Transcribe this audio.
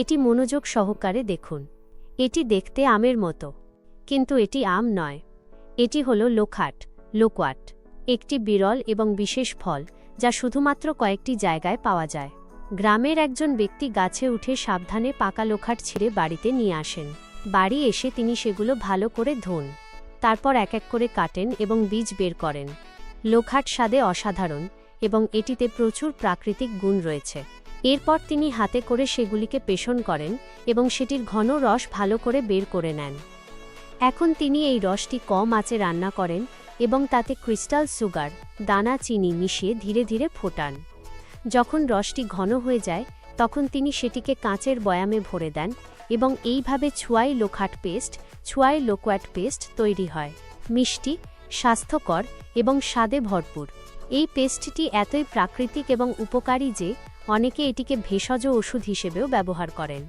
এটি মনোযোগ সহকারে দেখুন। এটি দেখতে আমের মতো, কিন্তু এটি আম নয়। এটি হল লোখাট, লোকোয়াট, একটি বিরল এবং বিশেষ ফল, যা শুধুমাত্র কয়েকটি জায়গায় পাওয়া যায়। গ্রামের একজন ব্যক্তি গাছে উঠে সাবধানে পাকা লোখাট ছিঁড়ে বাড়িতে নিয়ে আসেন। বাড়ি এসে তিনি সেগুলো ভালো করে ধোন, তারপর এক এক করে কাটেন এবং বীজ বের করেন। লোখাট স্বাদে অসাধারণ এবং এটিতে প্রচুর প্রাকৃতিক গুণ রয়েছে। এরপর তিনি হাতে করে সেগুলিকে পেষণ করেন এবং সেটির ঘন রস ভালো করে বের করে নেন। এখন তিনি এই রসটি কম আঁচে রান্না করেন এবং তাতে ক্রিস্টাল সুগার, দানা চিনি মিশিয়ে ধীরে ধীরে ফোটান। যখন রসটি ঘন হয়ে যায়, তখন তিনি সেটিকে কাঁচের বয়ামে ভরে দেন এবং এইভাবে ছুয়াই লোখাট পেস্ট, ছুয়াই লোকোয়াট পেস্ট তৈরি হয়। মিষ্টি, স্বাস্থ্যকর এবং স্বাদে ভরপুর। এই পেস্টটি এতই প্রাকৃতিক এবং উপকারী যে অনেকে এটিকে ভেষজ ওষুধ হিসেবেও ব্যবহার করেন।